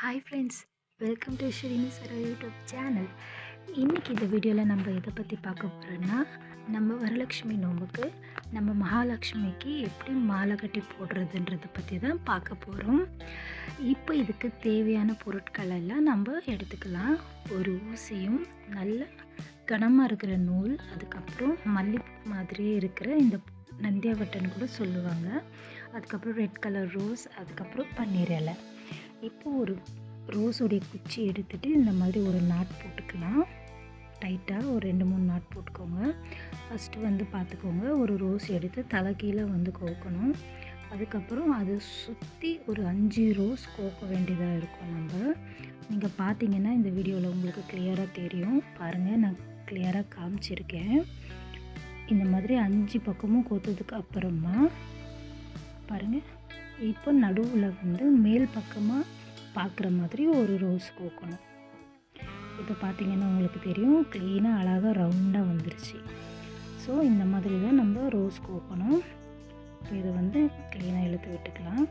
Hi friends welcome to Srini Saro YouTube channel இன்றைக்கி இந்த வீடியோவில் நம்ம எதை பற்றி பார்க்க போகிறோன்னா நம்ம வரலட்சுமி நோம்புக்கு நம்ம மகாலட்சுமிக்கு எப்படி மாலை கட்டி போடுறதுன்றதை பற்றி தான் பார்க்க போகிறோம் இப்போ இதுக்கு தேவையான பொருட்கள் எல்லாம் நம்ம எடுத்துக்கலாம். ஒரு ஊசியும் நல்ல கனமாக இருக்கிற நூல் அதுக்கப்புறம் மல்லிப்பூ மாதிரியே இருக்கிற இந்த நந்தியாவட்டன் கூட சொல்லுவாங்க. அதுக்கப்புறம் ரெட் கலர் ரோஸ் அதுக்கப்புறம் பன்னீர் இலை. இப்போ ஒரு ரோஸுடைய குச்சி எடுத்துகிட்டு இந்த மாதிரி ஒரு நாட் போட்டுக்கலாம். டைட்டாக ஒரு ரெண்டு மூணு நாட் போட்டுக்கோங்க. ஃபஸ்ட்டு வந்து பார்த்துக்கோங்க. ஒரு ரோஸ் எடுத்து தலை கீழே வந்து கோக்கணும். அதுக்கப்புறம் அதை சுற்றி ஒரு அஞ்சு ரோஸ் கோக்க வேண்டியதாக இருக்கும் நம்ம. நீங்கள் பார்த்தீங்கன்னா இந்த வீடியோவில் உங்களுக்கு கிளியராக தெரியும். பாருங்கள் நான் கிளியராக காமிச்சிருக்கேன். இந்த மாதிரி அஞ்சு பக்கமும் கோத்ததுக்கு அப்புறமா பாருங்கள் இப்போ நடுவில் வந்து மேல் பக்கமாக பார்க்குற மாதிரி ஒரு ரோஸ் கோக்கணும் இப்போ பார்த்தீங்கன்னா உங்களுக்கு தெரியும் க்ளீனாக அழகாக ரவுண்டாக வந்துருச்சு. ஸோ இந்த மாதிரி தான் நம்ம ரோஸ் கோக்கணும் இப்போ இதை வந்து க்ளீனாக இழுத்து விட்டுக்கலாம்.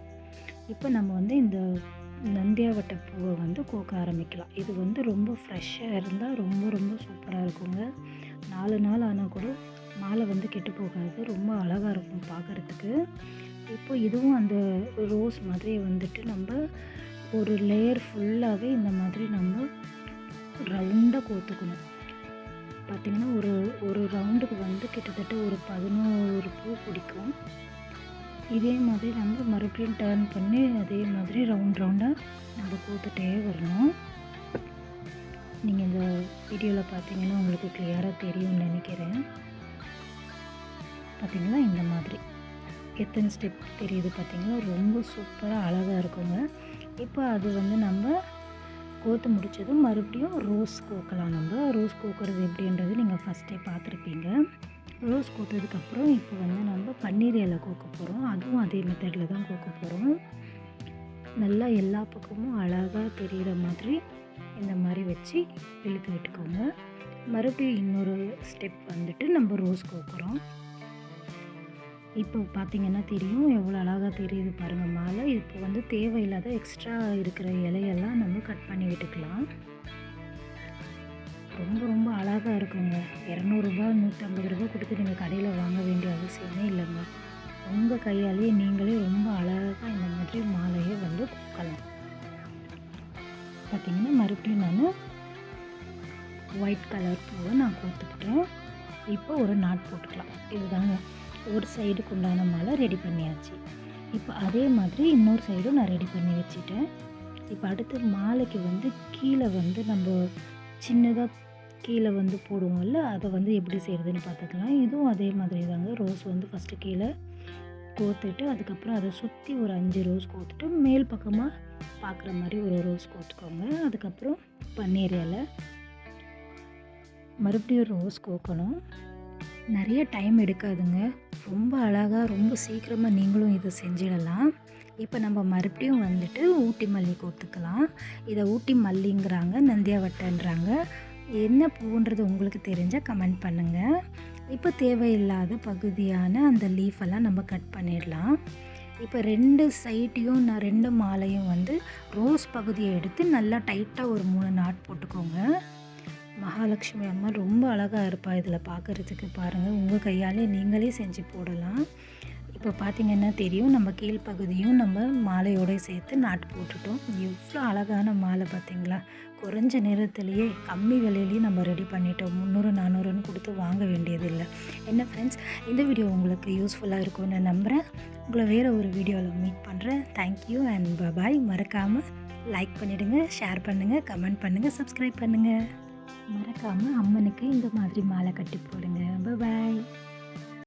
இப்போ நம்ம வந்து இந்த நந்தியாவட்ட பூவை வந்து கோக்க ஆரம்பிக்கலாம். இது வந்து ரொம்ப ஃப்ரெஷ்ஷாக இருந்தால் ரொம்ப ரொம்ப சூப்பராக இருக்குங்க. நாலு நாள் ஆனால் கூட மாலை வந்து கெட்டு போகாது. ரொம்ப அழகாக இருக்கும் பார்க்குறதுக்கு இப்போ இதுவும் அந்த ரோஸ் மாதிரி வந்துட்டு நம்ம ஒரு லேயர் ஃபுல்லாகவே இந்த மாதிரி நம்ம ரவுண்டாக கோத்துக்கணும். பார்த்திங்கன்னா ஒரு ஒரு ரவுண்டுக்கு வந்து கிட்டத்தட்ட ஒரு பதினோரு பூ பிடிக்கும். இதே மாதிரி நம்ம மறுபடியும் டேர்ன் பண்ணி அதே மாதிரி ரவுண்ட் ரவுண்டாக நம்ம கோத்துட்டே வரணும். நீங்கள் இந்த வீடியோவில் பார்த்தீங்கன்னா உங்களுக்கு கிளியராக தெரியும்னு நினைக்கிறேன். பார்த்திங்களா இந்த மாதிரி. எத்தனை ஸ்டெப் தெரியுது பார்த்திங்களா? ரொம்ப சூப்பராக அழகாக இருக்குங்க. இப்போ அது வந்து நம்ம கோத்து முடித்ததும் மறுபடியும் ரோஸ் கோக்கலாம் நம்ம. ரோஸ் கோக்கிறது எப்படின்றது நீங்கள் ஃபஸ்ட்டே பார்த்துருப்பீங்க. ரோஸ் கோத்ததுக்கப்புறம் இப்போ வந்து நம்ம பன்னீர் இலை கோக்க போகிறோம் அதுவும் அதே மெத்தடில் தான் கோக்க போகிறோம் நல்லா எல்லா பக்கமும் அழகாக தெரிகிற மாதிரி இந்த மாதிரி வச்சு இழுத்து விட்டுக்கோங்க. மறுபடியும் இன்னொரு ஸ்டெப் வந்துட்டு நம்ம ரோஸ் கோக்குறோம். இப்போ பார்த்தீங்கன்னா தெரியும் எவ்வளோ அழகாக தெரியுது பாருங்கள் மாலை. இப்போ வந்து தேவையில்லாத எக்ஸ்ட்ரா இருக்கிற இலையெல்லாம் நம்ம கட் பண்ணி விட்டுக்கலாம். ரொம்ப ரொம்ப அழகாக இருக்குங்க. இரநூறுபா நூற்றம்பது ரூபா கொடுத்து நீங்கள் கடையில் வாங்க வேண்டிய அவசியமே இல்லைங்க. உங்கள் கையாலேயே நீங்களே ரொம்ப அழகாக இந்த மாதிரி மாலையை வந்து கொடுக்கலாம். பார்த்திங்கன்னா மறுபடியும் நான் ஒயிட் கலர் பூவை நான் கொடுத்துக்கிட்டேன். இப்போ ஒரு நாட் போட்டுக்கலாம். இதுதாங்க. ஒரு சைடுக்கு உண்டான மாலை ரெடி பண்ணியாச்சு. இப்போ அதே மாதிரி இன்னொரு சைடும் நான் ரெடி பண்ணி வச்சுட்டேன். இப்போ அடுத்து மாலைக்கு வந்து கீழே வந்து நம்ம சின்னதாக கீழே வந்து போடுவோம்ல அதை வந்து எப்படி செய்கிறதுன்னு பார்த்துக்கலாம். இதுவும் அதே மாதிரி தாங்க. ரோஸ் வந்து ஃபஸ்ட்டு கீழே கோத்துட்டு அதுக்கப்புறம் அதை சுற்றி ஒரு அஞ்சு ரோஸ் கோத்துட்டு மேல் பக்கமாக பார்க்குற மாதிரி ஒரு ரோஸ் கோத்துக்கோங்க. அதுக்கப்புறம் பன்னீர் இலை. மறுபடியும் ரோஸ் கோக்கணும். நிறைய டைம் எடுக்காதுங்க. ரொம்ப அழகாக ரொம்ப சீக்கிரமாக நீங்களும் இதை செஞ்சிடலாம். இப்போ நம்ம மறுபடியும் வந்துட்டு ஊட்டி மல்லி கொடுத்துக்கலாம். இதை ஊட்டி மல்லிங்கிறாங்க நந்தியாவட்டன்றாங்க. என்ன பூன்றது உங்களுக்கு தெரிஞ்சால் கமெண்ட் பண்ணுங்கள் இப்போ தேவையில்லாத பகுதியான அந்த லீஃபெல்லாம் நம்ம கட் பண்ணிடலாம். இப்போ ரெண்டு சைட்டையும் நான் ரெண்டு மாலையும் வந்து ரோஸ் பகுதியை எடுத்து நல்லா டைட்டாக ஒரு மூணு நாட் போட்டுக்கோங்க. மகாலட்சுமி அம்மா ரொம்ப அழகாக இருப்பாள் இதில் பார்க்குறதுக்கு பாருங்கள் உங்கள் கையாலே நீங்களே செஞ்சு போடலாம். இப்போ பார்த்திங்கன்னா தெரியும் நம்ம கீழ்ப்பகுதியும் நம்ம மாலையோடு சேர்த்து நாட்டு போட்டுட்டோம். எவ்வளோ அழகான மாலை பார்த்திங்களா? குறைஞ்ச நேரத்துலேயே கம்மி விலையிலையும் நம்ம ரெடி பண்ணிட்டோம். முந்நூறு நானூறுன்னு கொடுத்து வாங்க வேண்டியதில்லை. என்ன ஃப்ரெண்ட்ஸ் இந்த வீடியோ உங்களுக்கு யூஸ்ஃபுல்லாக இருக்கும்னு நம்புகிறேன் உங்களை வேறு ஒரு வீடியோவில் மீட் பண்ணுறேன் thank you and bye bye மறக்காமல் லைக் பண்ணிவிடுங்க ஷேர் பண்ணுங்கள் கமெண்ட் பண்ணுங்கள் சப்ஸ்கிரைப் பண்ணுங்கள் மறக்காமல் அம்மனுக்கு இந்த மாதிரி மாலை கட்டி போடுங்க. பாய்